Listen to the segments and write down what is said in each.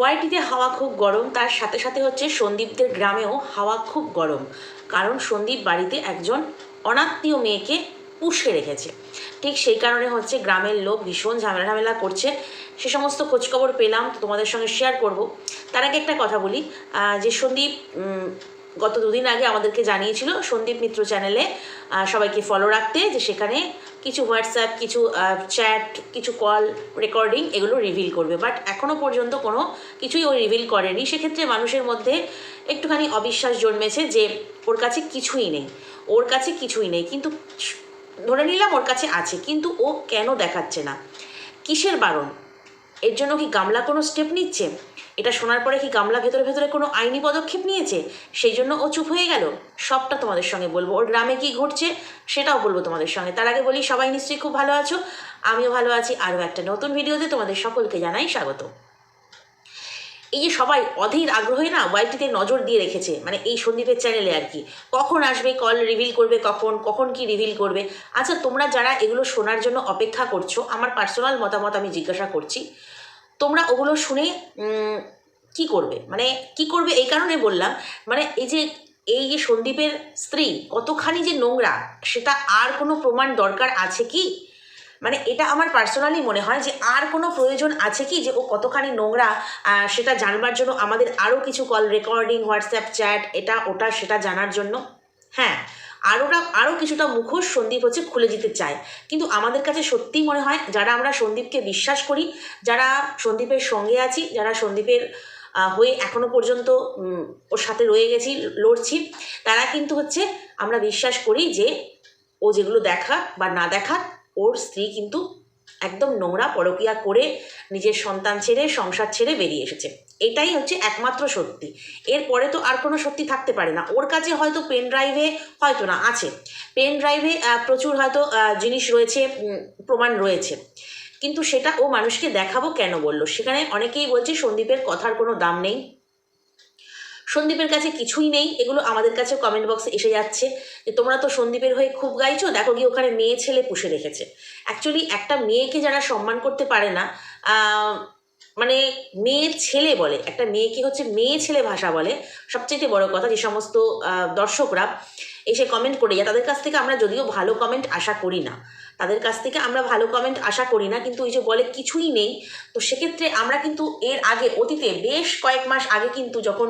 ওয়াইটিতে হাওয়া খুব গরম, তার সাথে সাথে হচ্ছে সন্দীপদের গ্রামেও হাওয়া খুব গরম। কারণ সন্দীপ বাড়িতে একজন অনাত্মীয় মেয়েকে পুষে রেখেছে। ঠিক সেই কারণে হচ্ছে গ্রামের লোক ভীষণ ঝামেলা ঝামেলা করছে। সে সমস্ত খোঁজখবর পেলাম তো তোমাদের সঙ্গে শেয়ার করব। তার আগে একটা কথা বলি যে সন্দীপ গত দুদিন আগে আমাদেরকে জানিয়েছিল সন্দীপ মিত্র চ্যানেলে সবাইকে ফলো রাখতে যে সেখানে কিছু হোয়াটসঅ্যাপ কিছু চ্যাট কিছু কল রেকর্ডিং এগুলো রিভিল করবে। বাট এখনও পর্যন্ত কোনো কিছুই ও রিভিল করেনি। সেক্ষেত্রে মানুষের মধ্যে একটুখানি অবিশ্বাস জন্মেছে যে ওর কাছে কিছুই নেই। ওর কাছে কিছুই নেই। কিন্তু ধরে নিলাম ওর কাছে আছে, কিন্তু ও কেন দেখাচ্ছে না? কিসের বারণ? এর জন্য কি গামলা কোনো স্টেপ নিচ্ছে? এটা শোনার পরে কি গামলা ভেতরে ভেতরে কোনো আইনি পদক্ষেপ নিয়েছে? সেই জন্য ও চুপ হয়ে গেল। সবটা তোমাদের সঙ্গে বলব। ওর গ্রামে কি ঘটছে সেটাও বলব তোমাদের সঙ্গে। তার আগে বলি, সবাই নিশ্চয়ই খুব ভালো আছো। আমিও ভালো আছি। আরও একটা নতুন ভিডিওতে তোমাদের সকলকে জানাই স্বাগত। এই যে সবাই অধীর আগ্রহে না ওয়াইটিতে নজর দিয়ে রেখেছে মানে এই সন্দীপের চ্যানেলে আর কি। কখন আসবে, কল রিভিল করবে কখন কখন কি রিভিল করবে? আচ্ছা তোমরা যারা এগুলো শোনার জন্য অপেক্ষা করছ, আমার পার্সোনাল মতামত আমি জিজ্ঞাসা করছি। তোমরা ওগুলো শুনে কি করবে? মানে কি করবে এই কারণে বললাম মানে এই যে এই যে সন্দীপের স্ত্রী, কতখানি যে নোংরা, সেটা আর কোনো প্রমাণ দরকার আছে কি? মানে এটা আমার পার্সোনালি মনে হয় যে, আর কোনো প্রয়োজন আছে কি? যে ও কতখানি নোংরা সেটা জানবার জন্য আমাদের আরও কিছু কল রেকর্ডিং হোয়াটসঅ্যাপ চ্যাট এটা, ওটা, সেটা জানার জন্য। হ্যাঁ আরোটা আরও কিছুটা মুখোশ সন্দীপ হচ্ছে খুলে দিতে চায়। কিন্তু আমাদের কাছে সত্যিই মনে হয় যারা আমরা সন্দীপকে বিশ্বাস করি, যারা সন্দীপের সঙ্গে আছি, যারা সন্দীপের হয়ে এখনও পর্যন্ত ওর সাথে রয়ে গেছি, লড়ছি, তারা কিন্তু হচ্ছে আমরা বিশ্বাস করি যে ও যেগুলো দেখা বা না দেখা, ওর স্ত্রী কিন্তু একদম নোংরা পরকিয়া করে নিজের সন্তান ছেড়ে, সংসার ছেড়ে বেরিয়ে এসেছে। এটাই হচ্ছে একমাত্র সত্যি। এরপরে তো আর কোনো সত্যি থাকতে পারে না। ওর কাছে হয়তো পেন ড্রাইভে হয়তো না, আছে। পেন ড্রাইভে প্রচুর হয়তো জিনিস রয়েছে প্রমাণ রয়েছে। কিন্তু সেটা ও মানুষকে দেখাবো কেন বলল? সেখানে অনেকেই বলছে সন্দীপের কথার কোনো দাম নেই। সন্দীপের কাছে কিছুই নেই। এগুলো আমাদের কাছে কমেন্ট বক্সে এসে যাচ্ছে যে, তোমরা তো সন্দীপের হয়ে খুব গাইছো, দেখো গিয়ে ওখানে মেয়ে ছেলে পুষে রেখেছে। অ্যাকচুয়ালি একটা মেয়েকে যারা সম্মান করতে পারে না মানে মেয়ে ছেলে বলে, একটা মেয়েকে হচ্ছে মেয়ে ছেলে ভাষা বলে। সবচেয়ে বড় কথা যে সমস্ত দর্শকরা এসে কমেন্ট করে যায় তাদের কাছ থেকে আমরা যদিও ভালো কমেন্ট আশা করি না। তাদের কাছ থেকে আমরা ভালো কমেন্ট আশা করি না, কিন্তু ওই যে বলে কিছুই নেই। তো সেক্ষেত্রে আমরা কিন্তু এর আগে অতীতে বেশ কয়েক মাস আগে কিন্তু যখন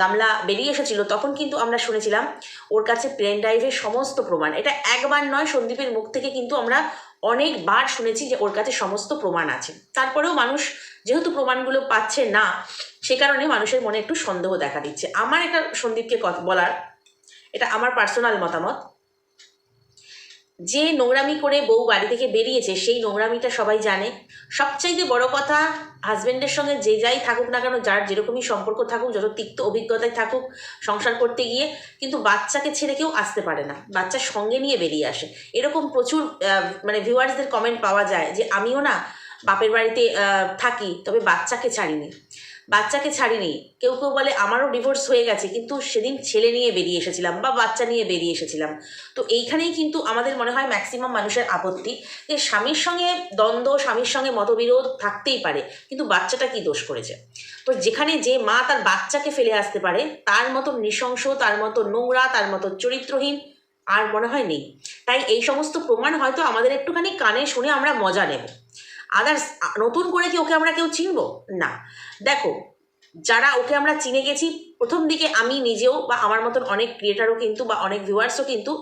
গামলা বেরিয়ে এসেছিল, তখন কিন্তু আমরা শুনেছিলাম, ওর কাছে প্লেন ড্রাইভের সমস্ত প্রমাণ। এটা একবার নয়, সন্দীপের মুখ থেকে কিন্তু আমরা অনেকবার শুনেছি যে ওর কাছে সমস্ত প্রমাণ আছে। তারপরেও মানুষ যেহেতু প্রমাণগুলো পাচ্ছে না, সে কারণে মানুষের মনে একটু সন্দেহ দেখা দিচ্ছে। আমার এটা সন্দীপকে বলার, এটা আমার পার্সোনাল মতামত। যে নোংরামি করে বউ বাড়ি থেকে বেরিয়েছে, সেই নোংরামিটা সবাই জানে। সবচাইতে বড় কথা হাজবেন্ডের সঙ্গে যে যাই থাকুক না কেন, যার যেরকমই সম্পর্ক থাকুক, যত তিক্ত অভিজ্ঞতায় থাকুক সংসার করতে গিয়ে, কিন্তু বাচ্চাকে ছেড়ে কেউ আসতে পারে না। বাচ্চার সঙ্গে নিয়ে বেরিয়ে আসে। এরকম প্রচুর মানে ভিউয়ার্সদের কমেন্ট পাওয়া যায় যে, আমিও না বাপের বাড়িতে থাকি, তবে বাচ্চাকে ছাড়িনি। বাচ্চাকে ছাড়িনি। কেউ কেউ বলে, আমারও ডিভোর্স হয়ে গেছে, কিন্তু সেদিন ছেলে নিয়ে বেরিয়ে এসেছিলাম বা বাচ্চা নিয়ে বেরিয়ে এসেছিলাম। তো এইখানেই কিন্তু আমাদের মনে হয় ম্যাক্সিমাম মানুষের আপত্তি যে, স্বামীর সঙ্গে দ্বন্দ্ব, স্বামীর সঙ্গে মতবিরোধ থাকতেই পারে, কিন্তু বাচ্চাটা কি দোষ করেছে? তো যেখানে যে মা তার বাচ্চাকে ফেলে আসতে পারে, তার মতো নৃশংস, তার মতো নোংরা, তার মতো চরিত্রহীন আর মনে হয় নেই। তাই এই সমস্ত প্রমাণ হয়তো আমাদের একটুখানি কানে শুনে আমরা মজা নেব। আদার্স নতুন করে কি ওকে আমরা কেউ চিনবো? না। দেখো, যারা ওকে আমরা চিনে গেছি, প্রথম দিকে আমি নিজেও বা আমার মতন অনেক ক্রিয়েটারও কিন্তু বা অনেক ভিউয়ার্সও কিন্তু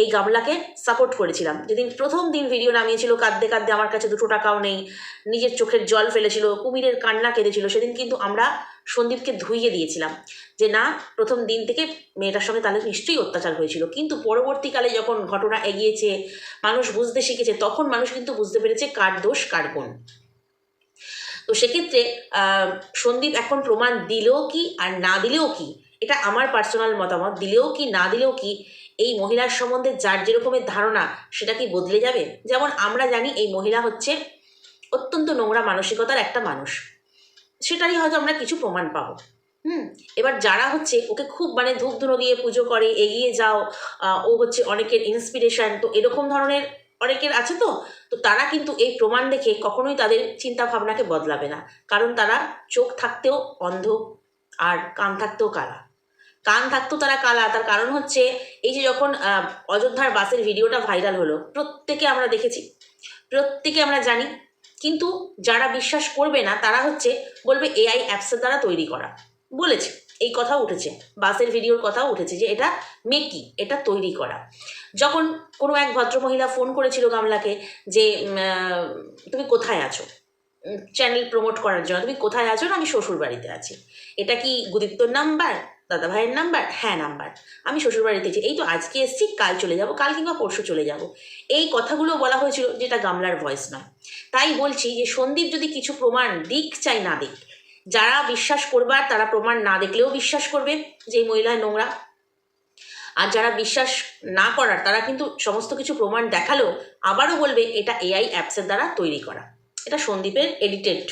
এই গামলাকে সাপোর্ট করেছিলাম। যেদিন প্রথম দিন ভিডিও নামিয়েছিল, কাঁদতে কাঁদতে আমার কাছে দুটো টাকাও নেই, নিজের চোখের জল ফেলেছিল, কুমিরের কান্না কেঁদেছিল, সেদিন কিন্তু আমরা সন্দীপকে ধুইয়ে দিয়েছিলাম যে, না, প্রথম দিন থেকে মেয়েটার সঙ্গে তাহলে নিশ্চয়ই অত্যাচার হয়েছিল। কিন্তু পরবর্তীকালে যখন ঘটনা এগিয়েছে, মানুষ বুঝতে শিখেছে, তখন মানুষ কিন্তু বুঝতে পেরেছে কার দোষ, কার কোন তো সেক্ষেত্রে সন্দীপ এখন প্রমাণ দিলেও কি আর না দিলেও কি? এটা আমার পার্সোনাল মতামত। দিলেও কি, না দিলেও কি, এই মহিলার সম্বন্ধে যার যেরকমের ধারণা, সেটা কি বদলে যাবে? যেমন আমরা জানি এই মহিলা হচ্ছে অত্যন্ত নোংরা মানসিকতার একটা মানুষ। সেটারই হয়তো আমরা কিছু প্রমাণ পাবো। হুম? এবার যারা হচ্ছে ওকে খুব মানে ধূপ ধুনো দিয়ে পুজো করে, এগিয়ে যাও ও হচ্ছে অনেকের ইন্সপিরেশন তো এরকম ধরনের অনেকের আছে তো তো তারা কিন্তু এই প্রমাণ দেখে কখনোই তাদের চিন্তা ভাবনাকে বদলাবে না। কারণ তারা চোখ থাকতেও অন্ধ আর কান থাকতেও কালা। কান থাকতেও তারা কালা, তার কারণ হচ্ছে এই যে যখন অযোধ্যার বাসের ভিডিওটা ভাইরাল হলো, প্রত্যেকে আমরা দেখেছি, প্রত্যেকে আমরা জানি, কিন্তু যারা বিশ্বাস করবে না তারা হচ্ছে বলবে এআই অ্যাপসের দ্বারা তৈরি করা। বলেছে। এই কথাও উঠেছে, বাসের ভিডিওর কথাও উঠেছে যে এটা মেকি, এটা তৈরি করা। যখন কোনো এক ভদ্রমহিলা ফোন করেছিল গামলাকে যে তুমি কোথায় আছো? চ্যানেল প্রমোট করার জন্য, তুমি কোথায় আছো না আমি শ্বশুর বাড়িতে আছি? এটা কি গুদিত্বর নাম্বার দাদা ভাইয়ের নাম্বার হ্যাঁ নাম্বার আমি শ্বশুর বাড়িতে এই তো আজকে এসেছি, কাল চলে যাব, কাল কিংবা পরশু চলে যাব। এই কথাগুলো বলা হয়েছিল যেটা গামলার ভয়েস নয়। তাই বলছি যে সন্দীপ যদি কিছু প্রমাণ দিক চাই না দিক যারা বিশ্বাস করবার, তারা প্রমাণ না দেখলেও বিশ্বাস করবে যে এই মহিলা নোংরা। আর যারা বিশ্বাস না করার, তারা কিন্তু সমস্ত কিছু প্রমাণ দেখালেও আবারও বলবে, এটা এআই অ্যাপসের দ্বারা তৈরি করা। এটা সন্দীপের এডিটেড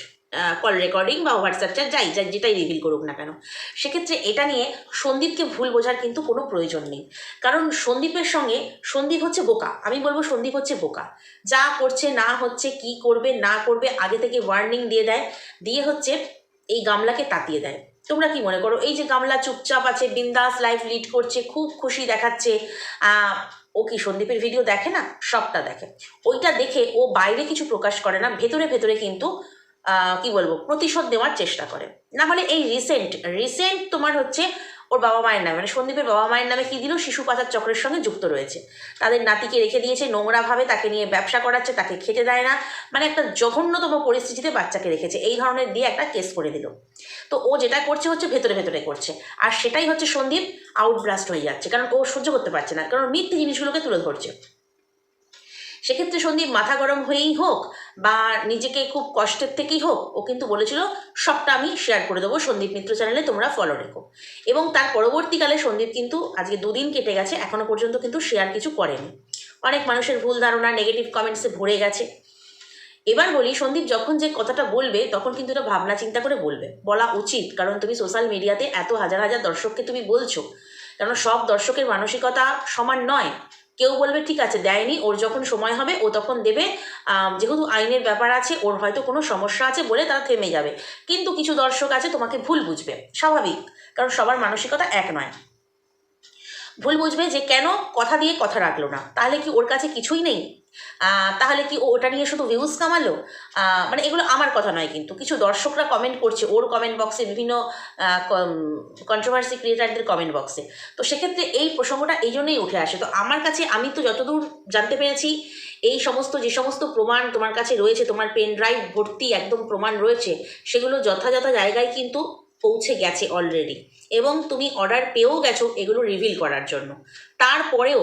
কল রেকর্ডিং বা হোয়াটসঅ্যাপ চ্যাট যাই যাই যেটাই রিভিল করুক না কেন। সেক্ষেত্রে এটা নিয়ে সন্দীপকে ভুল বোঝার কিন্তু কোনো প্রয়োজন নেই। কারণ সন্দীপের সঙ্গে, সন্দীপ হচ্ছে বোকা। আমি বলব সন্দীপ হচ্ছে বোকা। যা করছে, না হচ্ছে, কি করবে, না করবে, আগে থেকে ওয়ার্নিং দিয়ে দেয়। দিয়ে হচ্ছে এই গামলাকে তাতিয়ে দেয়। তোমরা কি মনে করো, এই যে গামলা চুপচাপ আছে, বিন্দাস লাইফ লিড করছে, খুব খুশি দেখাচ্ছে ও কি সন্দীপের ভিডিও দেখে না? সবটা দেখে। ওইটা দেখে ও বাইরে কিছু প্রকাশ করে না, ভেতরে ভেতরে কিন্তু কি বলব, প্রতিশোধ দেওয়ার চেষ্টা করে। না হলে এই রিসেন্ট রিসেন্ট তোমার হচ্ছে ওর বাবা মায়ের নামে। মানে সন্দীপের বাবা মায়ের নামে কি দিল? শিশু পাচার চক্রের সঙ্গে যুক্ত রয়েছে। তাদের নাতিকে রেখে দিয়েছে, নোংরাভাবে তাকে নিয়ে ব্যবসা করাচ্ছে, তাকে খেতে দেয় না। মানে একটা জঘন্যতম পরিস্থিতিতে বাচ্চাকে রেখেছে। এই ধরনের দিয়ে একটা কেস করে দিল। তো ও যেটা করছে হচ্ছে ভেতরে ভেতরে করছে। আর সেটাই হচ্ছে সন্দীপ আউটব্লাস্ট হয়ে যাচ্ছে। কারণ ও সহ্য করতে পারছে না। কারণ মিথ্যে জিনিসগুলোকে তুলে ধরছে। সেক্ষেত্রে সন্দীপ মাথা গরম হয়েই হোক বা নিজেকে খুব কষ্টের থেকেই হোক, ও কিন্তু বলেছিল, সবটা আমি শেয়ার করে দেবো সন্দীপ মিত্র চ্যানেলে তোমরা ফলো রেখো। এবং তার পরবর্তীকালে সন্দীপ কিন্তু আজকে দুদিন কেটে গেছে, এখনও পর্যন্ত কিন্তু শেয়ার কিছু করেনি। অনেক মানুষের ভুল ধারণা নেগেটিভ কমেন্টসে ভরে গেছে। এবার বলি, সন্দীপ যখন যে কথাটা বলবে, তখন কিন্তু এটা ভাবনা চিন্তা করে বলবে। বলা উচিত, কারণ তুমি সোশ্যাল মিডিয়াতে এত হাজার হাজার দর্শককে তুমি বলছো। কারণ সব দর্শকের মানসিকতা সমান নয়। কেউ বলবে, ঠিক আছে, দেয়নি, ওর যখন সময় হবে, ও তখন দেবে। যেহেতু আইনের ব্যাপার আছে, ওর হয়তো কোনো সমস্যা আছে বলে তারা থেমে যাবে। কিন্তু কিছু দর্শক আছে, তোমাকে ভুল বুঝবে। স্বাভাবিক, কারণ সবার মানসিকতা এক নয়। ভুল বুঝবে যে কেন কথা দিয়ে কথা রাখল না। তাহলে কি ওর কাছে কিছুই নেই? তাহলে কি ওটা নিয়ে শুধু ভিউজ কামালো? মানে এগুলো আমার কথা নয় কিন্তু। কিছু দর্শকরা কমেন্ট করছে ওর কমেন্ট বক্সে বিভিন্ন কন্ট্রোভার্সি ক্রিয়েটারদের কমেন্ট বক্সে তো সেক্ষেত্রে এই প্রসঙ্গটা এই জন্যই উঠে আসে। তো আমার কাছে, আমি তো যতদূর জানতে পেরেছি, এই সমস্ত, যে সমস্ত প্রমাণ তোমার কাছে রয়েছে, তোমার পেন ড্রাইভ ভর্তি একদম প্রমাণ রয়েছে, সেগুলো যথাযথ জায়গায় কিন্তু পৌঁছে গেছে অলরেডি এবং তুমি অর্ডার পেয়েও গেছো এগুলো রিভিল করার জন্য। তারপরেও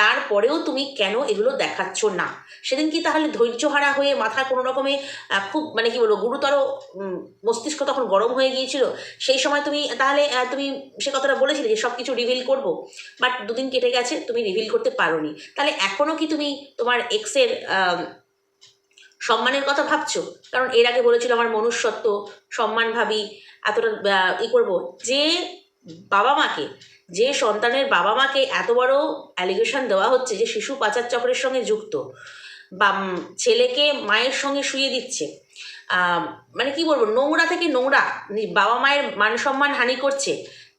তারপরেও তুমি কেন এগুলো দেখাচ্ছ না? সেদিন কি তাহলে ধৈর্যহারা হয়ে মাথা কোনো রকমে খুব মানে কি বলব, গুরুতর মস্তিষ্ক তখন গরম হয়ে গিয়েছিল? সেই সময় তুমি, তাহলে তুমি সে কথাটা বলেছিলে যে সব কিছু রিভিল করব। বাট দুদিন কেটে গেছে, তুমি রিভিল করতে পারোনি। তাহলে এখনও কি তুমি তোমার এক্সের সম্মানের কথা ভাবছ? কারণ এর আগে বলেছিল আমার মনুষ্যত্ব, সম্মান ভাবি, এতটা ই করব। যে বাবা মাকে যে সন্তানের বাবা মাকে এত বড় অ্যালিগেশন দেওয়া হচ্ছে যে শিশু পাচার চক্রের সঙ্গে যুক্ত বা ছেলেকে মায়ের সঙ্গে শুয়ে দিচ্ছে মানে কি বলব, নোংরা থেকে নোংরা বাবা মায়ের মান সম্মান হানি করছে,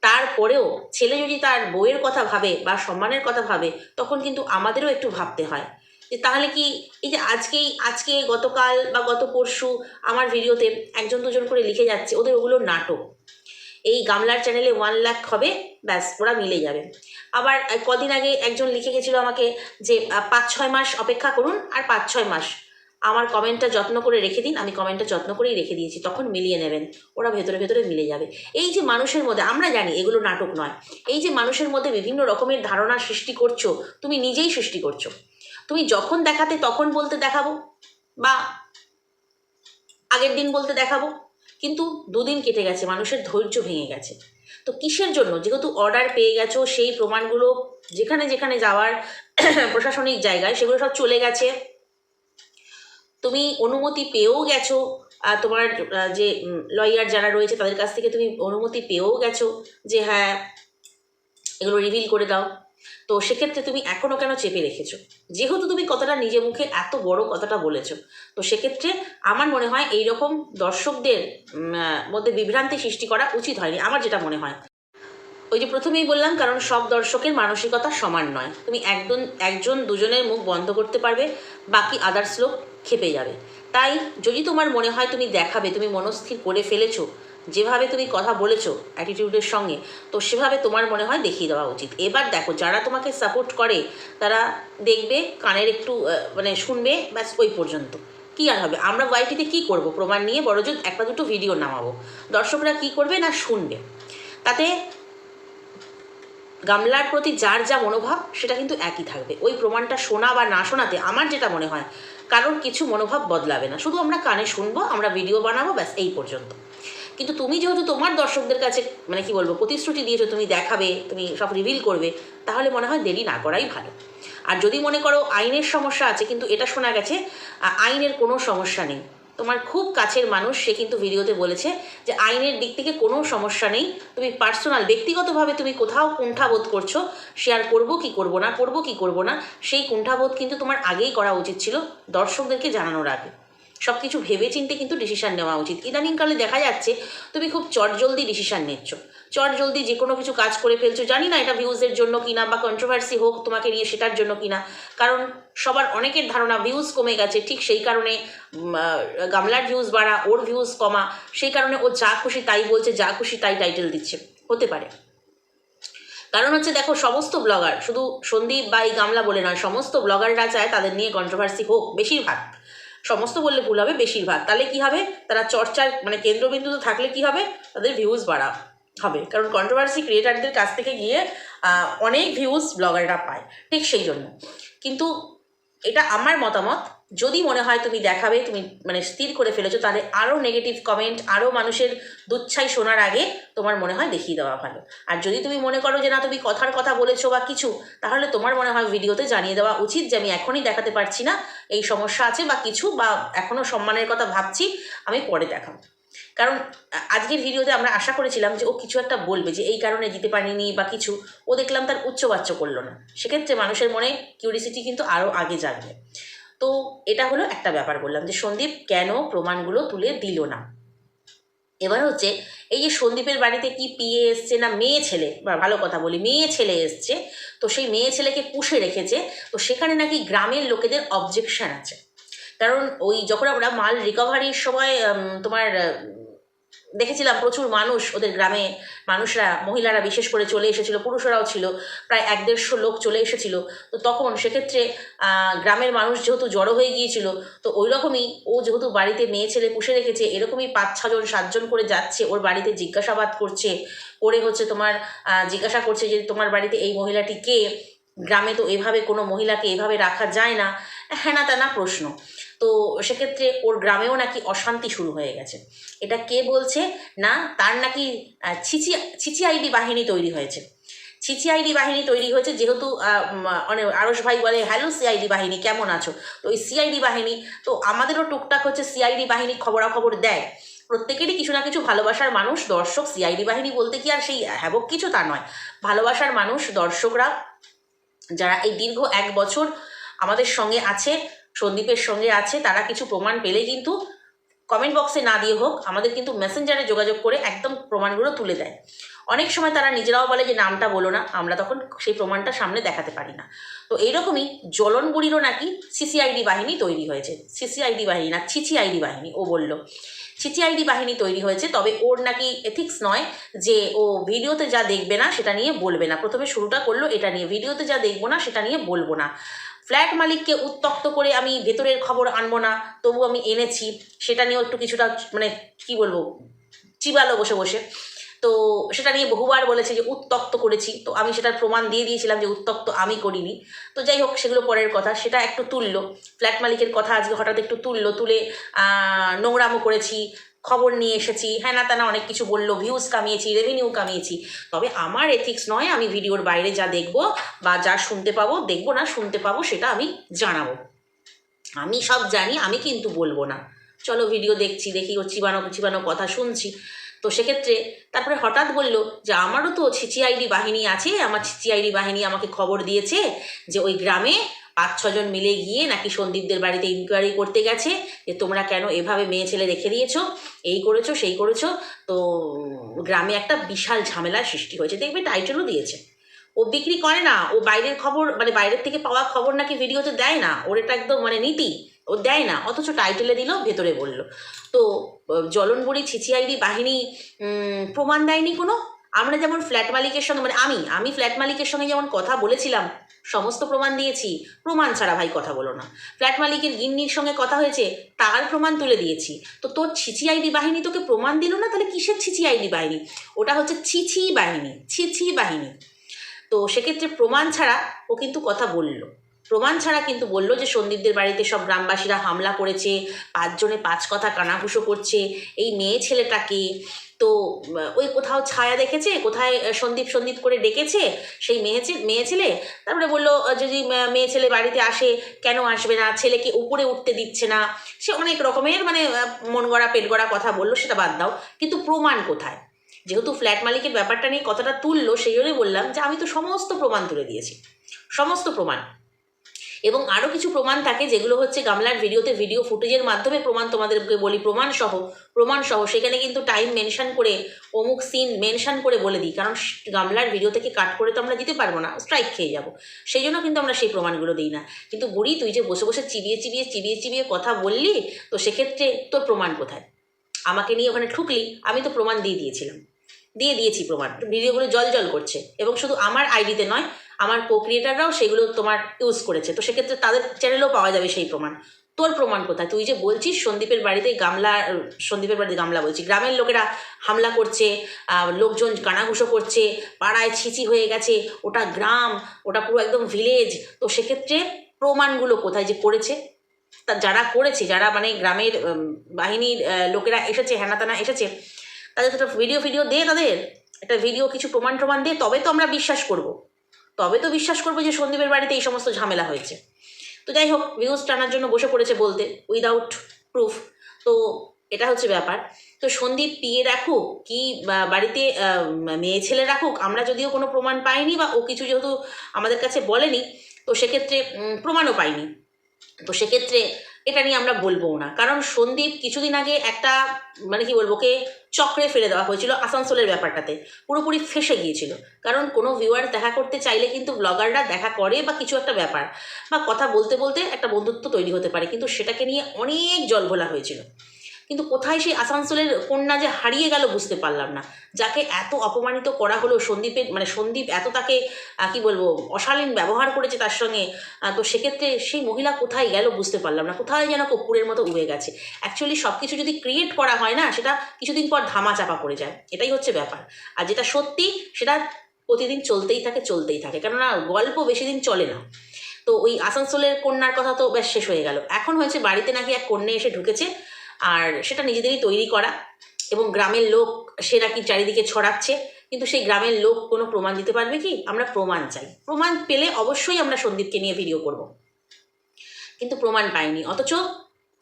তারপরেও ছেলে যদি তার বইয়ের কথা ভাবে বা সম্মানের কথা ভাবে, তখন কিন্তু আমাদেরও একটু ভাবতে হয়। যে তাহলে কি এই যে আজকেই, আজকে গতকাল বা গত পরশু আমার ভিডিওতে একজন দুজন করে লিখে যাচ্ছে, ওদের ওগুলো নাটক। এই গামলার চ্যানেলে ওয়ান লাখ হবে, ব্যাস, ওরা মিলে যাবে। আবার কদিন আগে একজন লিখে গেছিল আমাকে যে পাঁচ ছয় মাস অপেক্ষা করুন আর পাঁচ ছয় মাস। আমার কমেন্টটা যত্ন করে রেখে দিন, আমি কমেন্টটা যত্ন করেই রেখে দিয়েছি, তখন মিলিয়ে নেবেন, ওরা ভেতরে ভেতরে মিলে যাবে। এই যে মানুষের মধ্যে, আমরা জানি এগুলো নাটক নয়, এই যে মানুষের মধ্যে বিভিন্ন রকমের ধারণা সৃষ্টি করছ, তুমি নিজেই সৃষ্টি করছ। তুমি যখন দেখাতে, তখন বলতে দেখাবো, বা আগের দিন বলতে দেখাবো কিন্তু দুদিন কেটে গেছে, মানুষের ধৈর্য ভেঙে গেছে। তো কিসের জন্য? যেহেতু অর্ডার পেয়ে গেছো, সেই প্রমাণগুলো যেখানে যেখানে যাওয়ার প্রশাসনিক জায়গায় সেগুলো সব চলে গেছে। তুমি অনুমতি পেয়েও গেছো, আর তোমার যে লয়ার যারা রয়েছে তাদের কাছ থেকে তুমি অনুমতি পেয়েও গেছো যে হ্যাঁ এগুলো রিভিল করে দাও। তো সেক্ষেত্রে তুমি এখনও কেন চেপে রেখেছো? যেহেতু তুমি কথাটা নিজে মুখে এত বড় কথাটা বলেছ, তো সেক্ষেত্রে আমার মনে হয় এই রকম দর্শকদের মধ্যে বিভ্রান্তি সৃষ্টি করা উচিত হয়নি, আমার যেটা মনে হয়। ওই যে প্রথমেই বললাম, কারণ সব দর্শকের মানসিকতা সমান নয়। তুমি একজন একজন, দুজনের মুখ বন্ধ করতে পারবে, বাকি আদার্স লোক খেপে যাবে। তাই যদি তোমার মনে হয় তুমি দেখাবে, তুমি মনস্থির করে ফেলেছো যেভাবে তুমি কথা বলেছ অ্যাটিটিউডের সঙ্গে, তো সেভাবে তোমার মনে হয় দেখিয়ে দেওয়া উচিত। এবার দেখো, যারা তোমাকে সাপোর্ট করে, তারা দেখবে, কানের একটু মানে শুনবে, ব্যাস ওই পর্যন্ত। কি আর হবে? আমরা ওয়াইটিতে কি করব? প্রমাণ নিয়ে বড়জোর একটা দুটো ভিডিও নামাবো। দর্শকরা কি করবে না শুনবে? তাতে গামলার প্রতি যার যা মনোভাব, সেটা কিন্তু একই থাকবে। ওই প্রমাণটা শোনা বা না শোনাতে আমার যেটা মনে হয়, কারোর কিছু মনোভাব বদলাবে না। শুধু আমরা কানে শুনব, আমরা ভিডিও বানাবো, ব্যাস এই পর্যন্ত। কিন্তু তুমি যেহেতু তোমার দর্শকদের কাছে মানে কি বলব, প্রতিশ্রুতি দিয়েছ, তুমি দেখাবে, তুমি সব রিভিল করবে, তাহলে মনে হয় দেরি না করাই ভালো। আর যদি মনে করো আইনের সমস্যা আছে, কিন্তু এটা শোনা গেছে আইনের কোনো সমস্যা নেই। তোমার খুব কাছের মানুষ, সে কিন্তু ভিডিওতে বলেছে যে আইনের দিক থেকে কোনো সমস্যা নেই। তুমি পার্সোনাল ব্যক্তিগতভাবে তুমি কোথাও কুণ্ঠাবোধ করছ শেয়ার করব কি করব না, করব কি করব না, সেই কুণ্ঠাবোধ কিন্তু তোমার আগেই করা উচিত ছিল দর্শকদেরকে জানানোর আগে। সব কিছু ভেবে চিনতে কিন্তু ডিসিশান নেওয়া উচিত। ইদানিংকালে দেখা যাচ্ছে তুমি খুব চটজলদি ডিসিশান নিচ্ছ। চটজলদি যে কোনো কিছু কাজ করে ফেলছো, জানি না এটা ভিউজের জন্য কিনা বা কন্ট্রোভার্সি হোক তোমাকে নিয়ে সেটার জন্য কিনা। কারণ সবার অনেকের ধারণা ভিউজ কমে গেছে, ঠিক সেই কারণে গামলার ভিউজ বাড়া, ওর ভিউজ কমা, সেই কারণে ও যা খুশি তাই বলছে, যা খুশি তাই টাইটেল দিচ্ছে। হতে পারে। কারণ হচ্ছে দেখো, সমস্ত ব্লগার শুধু সন্দীপ বা এই গামলা বলে নয়, সমস্ত ব্লগাররা চায় তাদের নিয়ে কন্ট্রোভার্সি হোক, বেশিরভাগ। সমস্ত বললে ভুল হবে বেশিরভাগ। তাহলে কি হবে? তারা চর্চার মানে কেন্দ্রবিন্দুতে থাকলে কি হবে? তাদের ভিউজ বাড়া হবে। কারণ কন্ট্রোভার্সি ক্রিয়েটারদের কাছ থেকে গিয়ে অনেক ভিউজ ব্লগাররা পায়। ঠিক সেই জন্য। কিন্তু এটা আমার মতামত। যদি মনে হয় তুমি দেখাবে, তুমি মানে স্থির করে ফেলেছো, তাহলে আরও নেগেটিভ কমেন্ট আরও মানুষের দুচ্ছাই শোনার আগে তোমার মনে হয় দেখিয়ে দেওয়া ভালো। আর যদি তুমি মনে করো যে না, তুমি কথার কথা বলেছ বা কিছু, তাহলে তোমার মনে হয় ভিডিওতে জানিয়ে দেওয়া উচিত যে আমি এখনই দেখাতে পারছি না, এই সমস্যা আছে বা কিছু, বা এখনও সম্মানের কথা ভাবছি, আমি পরে দেখাবো। কারণ আজকের ভিডিওতে আমরা আশা করেছিলাম যে ও কিছু একটা বলবে যে এই কারণে দিতে পারিনি বা কিছু। ও দেখলাম তার উচ্চবাচ্য করল না। সেক্ষেত্রে মানুষের মনে কিউরিসিটি কিন্তু আরও আগে জাগবে। তো এটা হলো একটা ব্যাপার বললাম যে সন্দীপ কেন প্রমাণগুলো তুলে দিল না? এবার হচ্ছে, এই যে সন্দীপের বাড়িতে কি পিয়ে এসছে না মেয়ে ছেলে, বা ভালো কথা বলি, মেয়ে ছেলে এসছে, তো সেই মেয়ে ছেলেকে পুষে রেখেছে, তো সেখানে নাকি গ্রামের লোকেদের অবজেকশান আছে। কারণ ওই যখন আমরা মাল রিকভারির সময় তোমার দেখেছিলাম প্রচুর মানুষ, ওদের গ্রামে মানুষরা, মহিলারা বিশেষ করে চলে এসেছিল, পুরুষরাও ছিল, প্রায় এক দেড়শো লোক চলে এসেছিল। তো তখন সেক্ষেত্রে গ্রামের মানুষ যেহেতু জড়ো হয়ে গিয়েছিল, তো ওই রকমই ও যেহেতু বাড়িতে মেয়ে ছেলে পুষে রেখেছে, এরকমই পাঁচ ছজন, সাতজন করে যাচ্ছে, ওর বাড়িতে জিজ্ঞাসাবাদ করছে, করে হচ্ছে তোমার জিজ্ঞাসা করছে যে তোমার বাড়িতে এই মহিলাটি কে? গ্রামে তো এভাবে কোনো মহিলাকে এভাবে রাখা যায় না। হ্যানা তেনা প্রশ্ন। তো সেক্ষেত্রে ওর গ্রামেও নাকি অশান্তি শুরু হয়ে গেছে। এটা কে বলছে? না, তার নাকি ছিচি ছিচি আইডি বাহিনী তৈরি হয়েছে। ছিচি আইডি বাহিনী তৈরি হয়েছে যেহেতু অনেক আরস ভাই বলে, হ্যালো সিআইডি বাহিনী, কেমন আছো? তো ওই সিআইডি বাহিনী, তো আমাদেরও টুকটাক হচ্ছে সিআইডি বাহিনী খবরাখবর দেয়। প্রত্যেকেরই কিছু না কিছু ভালোবাসার মানুষ দর্শক। সিআইডি বাহিনী বলতে কি আর সেই হ্যাবক কিছু তা নয়। ভালোবাসার মানুষ, দর্শকরা, যারা এই দীর্ঘ এক বছর আমাদের সঙ্গে আছে সন্দীপের সঙ্গে আছে, তারা কিছু প্রমাণ পেলে কিন্তু কমেন্ট বক্সে না দিয়ে হোক, আমাদের কিন্তু মেসেঞ্জারে যোগাযোগ করে একদম প্রমাণগুলো তুলে দেয়। অনেক সময় তারা নিজেরাও বলে যে, নামটা বলো না। আমরা তখন সেই প্রমাণটা সামনে দেখাতে পারি না। তো এইরকমই জলনগুড়িরও নাকি সিসিআইডি বাহিনী তৈরি হয়েছে। সিসিআইডি বাহিনী না ছিচিআইডি বাহিনী, ও বলল। ছিচিআইডি বাহিনী তৈরি হয়েছে, তবে ওর নাকি এথিক্স নয় যে, ও ভিডিওতে যা দেখবে না সেটা নিয়ে বলবে না। প্রথমে শুরুটা করল, এটা নিয়ে। ভিডিওতে যা দেখব না সেটা নিয়ে বলব না। ফ্ল্যাট মালিককে উত্তক্ত করে আমি ভেতরের খবর আনব না, তবু আমি এনেছি। সেটা নিয়েও একটু কিছুটা মানে কি বলব, চিবালো বসে বসে। তো সেটা নিয়ে বহুবার বলেছে যে উত্তক্ত করেছি। তো আমি সেটার প্রমাণ দিয়ে দিয়েছিলাম যে উত্তক্ত আমি করিনি। তো যাই হোক, সেগুলো পরের কথা। সেটা একটু তুললো। ফ্ল্যাট মালিকের কথা আজকে হঠাৎ একটু তুললো, তুলে নোংরামো করেছি, খবর নিয়ে এসেছি। হ্যাঁ না তেনা অনেক কিছু বলল ভিউজ কামিয়েছি রেভিনিউ কামিয়েছি। তবে আমার এথিক্স নয় আমি ভিডিওর বাইরে যা দেখব বা যা শুনতে পাবো, দেখব না, শুনতে পাবো, সেটা আমি জানাব। আমি সব জানি, আমি কিন্তু বলব না। চলো ভিডিও দেখছি, দেখি ও চিবানো চিবানো কথা শুনছি। তো সেক্ষেত্রে তারপরে হঠাৎ বলল যে, আমারও তো ছিচিআইডি বাহিনী আছে, আমার ছিচিআইডি বাহিনী আমাকে খবর দিয়েছে যে, ওই গ্রামে পাঁচ ছজন মিলে গিয়ে নাকি সন্দীপদের বাড়িতে ইনকোয়ারি করতে গেছে যে, তোমরা কেন এভাবে মেয়ে ছেলে রেখে দিয়েছ? এই করেছ, সেই করেছ? তো গ্রামে একটা বিশাল ঝামেলার সৃষ্টি হয়েছে। দেখবে টাইটেলও দিয়েছে। ও বিক্রি করে না, ও বাইরের খবর মানে বাইরের থেকে পাওয়া খবর নাকি ভিডিওতে দেয় না, ওর এটা একদম মানে নীতি। ও দেয় না, অথচ টাইটেলে দিল, ভেতরে বলল। তো জলনবুড়ি ছিচিআইডি বাহিনী প্রমাণ দেয়নি কোনো? আমরা যেমন ফ্ল্যাট মালিকের সঙ্গে মানে আমি আমি ফ্ল্যাট মালিকের সঙ্গে যেমন কথা বলেছিলাম, সমস্ত প্রমাণ দিয়েছি, প্রমাণ ছাড়া ভাই কথা বলো না। ফ্ল্যাট মালিকের গিন্নির সঙ্গে কথা হয়েছে, তার প্রমাণ তুলে দিয়েছি। তো তোর ছিচিআইডি বাহিনী তোকে প্রমাণ দিল না? তাহলে কিসের ছিচিআইডি বাহিনী? ওটা হচ্ছে ছিছি বাহিনী ছিছি বাহিনী। তো সেক্ষেত্রে প্রমাণ ছাড়া ও কিন্তু কথা বলল। প্রমাণ ছাড়া কিন্তু বলল যে সন্দীপদের বাড়িতে সব গ্রামবাসীরা হামলা করেছে, পাঁচজনে পাঁচ কথা কানাঘুষো করছে, এই মেয়ে ছেলেটাকে তো ওই কোথাও ছায়া দেখেছে? কোথায় সন্দীপ সন্দীপ করে ডেকেছে সেই মেয়েছে মেয়ে ছেলে? তারপরে বলল যদি মেয়ে ছেলে বাড়িতে আসে, কেন আসবে না? ছেলেকে উপরে উঠতে দিচ্ছে না? সে অনেক রকমের মানে মন গড়া, পেট গড়া কথা বলল, সেটা বাদ দাও। কিন্তু প্রমাণ কোথায়? যেহেতু ফ্ল্যাট মালিকের ব্যাপারটা নিয়ে কথাটা তুললো, সেই জন্যই বললাম যে আমি তো সমস্ত প্রমাণ তুলে দিয়েছি। সমস্ত প্রমাণ। এবং আরও কিছু প্রমাণ থাকে যেগুলো হচ্ছে গামলার ভিডিওতে ভিডিও ফুটেজের মাধ্যমে প্রমাণ তোমাদেরকে বলি প্রমাণ সহ প্রমাণ সহ সেখানে কিন্তু টাইম মেনশন করে, অমুক সিন মেনশন করে বলে দিই। কারণ গামলার ভিডিও থেকে কাট করে তো আমরা দিতে পারব না স্ট্রাইক খেয়ে যাব। সেই জন্য কিন্তু আমরা সেই প্রমাণগুলো দিই না। কিন্তু বুড়ি, তুই যে বসে বসে চিবিয়ে চিবিয়ে চিবিয়ে চিবিয়ে কথা বললি, তো সেক্ষেত্রে তোর প্রমাণ কোথায়? আমাকে নিয়ে ওখানে ঠুকলি, আমি তো প্রমাণ দিয়ে দিয়েছিলাম। দিয়ে দিয়েছি প্রমাণ। ভিডিওগুলো জল জল করছে। এবং শুধু আমার আইডিতে নয় আমার কো ক্রিয়েটাররাও সেগুলো তোমার ইউজ করেছে। তো সেক্ষেত্রে তাদের চ্যানেলেও পাওয়া যাবে সেই প্রমাণ। তোর প্রমাণ কোথায়? তুই যে বলছিস সন্দীপের বাড়িতে গামলা, সন্দীপের বাড়িতে গামলা বলছি। গ্রামের লোকেরা হামলা করছে লোকজন কানাঘুষো করছে, পাড়ায় ছিচি হয়ে গেছে, ওটা গ্রাম, ওটা পুরো একদম ভিলেজ তো সেক্ষেত্রে প্রমাণগুলো কোথায় যে করেছে? তা যারা করেছে, যারা মানে গ্রামের বাহিনীর লোকেরা এসেছে হ্যানাতানা এসেছে, তাদের তো ভিডিও ফিডিও দে তাদের। একটা ভিডিও কিছু প্রমাণ টমাণ দে, তবে তো আমরা বিশ্বাস করব। তবে তো বিশ্বাস করব যে সন্দীপের বাড়িতে এই সমস্ত ঝামেলা হয়েছে। তো যাই হোক, ভিউজ টানার জন্য বসে পড়েছে বলতে উইদাউট প্রুফ তো এটা হচ্ছে ব্যাপার। তো সন্দীপ পিয়ে রাখুক কি বাড়িতে মেয়ে ছেলে রাখুক, আমরা যদিও কোনো প্রমাণ পাইনি বা ও কিছু যেহেতু আমাদের কাছে বলেনি, তো সেক্ষেত্রে প্রমাণও পাইনি। তো সেক্ষেত্রে এটা নিয়ে আমরা বলব না। কারণ সন্দীপ কিছুদিন আগে একটা মানে কি বলব কে চক্রে ফেলে দেওয়া হয়েছিল আসানসোলের ব্যাপারটাতে। পুরোপুরি ফেসে গিয়েছিল। কারণ কোনো ভিউয়ার দেখা করতে চাইলে কিন্তু ব্লগাররা দেখা করে বা কিছু একটা ব্যাপার বা কথা বলতে বলতে একটা বন্ধুত্ব তৈরি হতে পারে। কিন্তু সেটাকে নিয়ে অনেক জল ভোলা হয়েছিল। কিন্তু কোথায় সেই আসানসোলের কন্যা যে হারিয়ে গেল বুঝতে পারলাম না। যাকে এত অপমানিত করা হলো সন্দীপের মানে সন্দীপ এত তাকে কি বলব, অশালীন ব্যবহার করেছে তার সঙ্গে তো সেক্ষেত্রে সেই মহিলা কোথায় গেল বুঝতে পারলাম না। কোথায় যেন কপুরের মতো উবে গেছে। অ্যাকচুয়ালি সব কিছু যদি ক্রিয়েট করা হয় না, সেটা কিছুদিন পর ধামা চাপা পড়ে যায়। এটাই হচ্ছে ব্যাপার। আর যেটা সত্যি, সেটা প্রতিদিন চলতেই থাকে চলতেই থাকে। কেননা গল্প বেশি দিন চলে না। তো ওই আসানসোলের কন্যার কথা তো বেশ শেষ হয়ে গেল। এখন হয়েছে বাড়িতে নাকি এক কন্যা এসে ঢুকেছে। আর সেটা নিজেদেরই তৈরি করা এবং গ্রামের লোক সে নাকি চারিদিকে ছড়াচ্ছে, কিন্তু সেই গ্রামের লোক কোনো প্রমাণ দিতে পারবে কি? আমরা প্রমাণ চাই। প্রমাণ পেলে অবশ্যই আমরা সন্দীপকে নিয়ে ভিডিও করব। কিন্তু প্রমাণ পাইনি। অথচ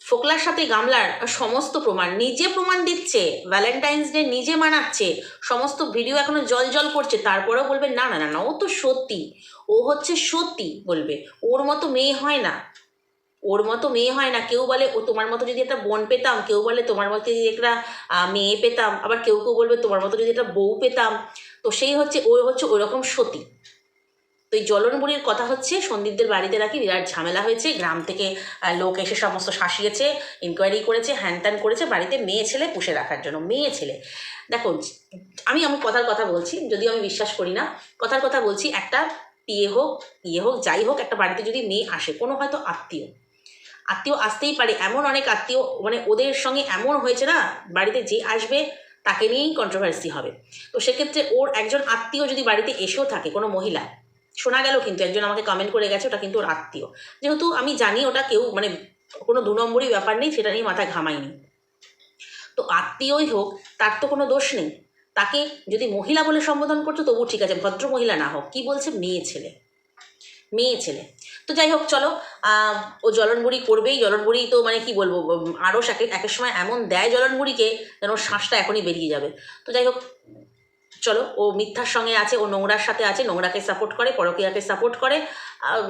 ফোকলার সাথে গামলার সমস্ত প্রমাণ নিজে প্রমাণ দিচ্ছে ভ্যালেন্টাইন্স ডে নিজে মানাচ্ছে, সমস্ত ভিডিও এখনও জল জল করছে, তারপরেও বলবে, না না না না, ও তো সত্যি, ও হচ্ছে সত্যি, বলবে। ওর মতো মেয়ে হয় না। ওর মতো মেয়ে হয় না। কেউ বলে, ও তোমার মতো যদি একটা বোন পেতাম, কেউ বলে, তোমার মতো যদি একটা মেয়ে পেতাম আবার কেউ কেউ বলবে, তোমার মতো যদি একটা বউ পেতাম তো সেই হচ্ছে, ও হচ্ছে ওই রকম সতী। তো এই জলনবুড়ির কথা হচ্ছে, সন্দীপদের বাড়িতে নাকি বিরাট ঝামেলা হয়েছে। গ্রাম থেকে লোক এসে সমস্ত শাসিয়েছে ইনকোয়ারি করেছে হ্যান ত্যান করেছে, বাড়িতে মেয়ে ছেলে পুষে রাখার জন্য, মেয়ে ছেলে। দেখো, আমি আমি কথার কথা বলছি, যদিও আমি বিশ্বাস করি না। কথার কথা বলছি, একটা, বিয়ে হোক ইয়ে হোক, যাই হোক, একটা বাড়িতে যদি মেয়ে আসে, কোনো হয়তো আত্মীয়। আত্মীয় আসতেই পারে, এমন অনেক আত্মীয় মানে ওদের সঙ্গে এমন হয়েছে না, বাড়িতে যে আসবে তাকে নিয়েই কন্ট্রোভার্সি হবে। তো সেক্ষেত্রে ওর একজন আত্মীয় যদি বাড়িতে এসেও থাকে কোনো মহিলা, শোনা গেল কিন্তু একজন আমাকে কমেন্ট করে গেছে, ওটা কিন্তু ওর আত্মীয়। যেহেতু আমি জানি ওটা কেউ মানে কোনো দু নম্বরই ব্যাপার নেই, সেটা নিয়ে মাথা ঘামাইনি তো আত্মীয়ই হোক, তার তো কোনো দোষ নেই। তাকে যদি মহিলা বলে সম্বোধন করছ তবু ঠিক আছে, ভদ্র মহিলা না হোক। কি বলছে? মেয়ে ছেলে। মেয়ে ছেলে। তো যাই হোক, চলো ও জলনবুড়ি করবেই, জলনবুড়ি তো মানে কি বলব আরও এক একের সময় এমন দেয় জলনবুড়িকে যেন শ্বাসটা এখনই বেরিয়ে যাবে। তো যাই হোক, চলো, ও মিথ্যার সঙ্গে আছে, ও নোংরার সাথে আছে, নোংরাকে সাপোর্ট করে, পরকীয়াকে সাপোর্ট করে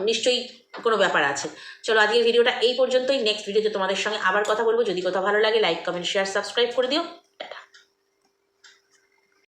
নিশ্চয়ই কোনো ব্যাপার আছে। চলো, আজকের ভিডিওটা এই পর্যন্তই। নেক্সট ভিডিওতে তোমাদের সঙ্গে আবার কথা বলব। যদি কথা ভালো লাগে লাইক কমেন্ট শেয়ার সাবস্ক্রাইব করে দিও।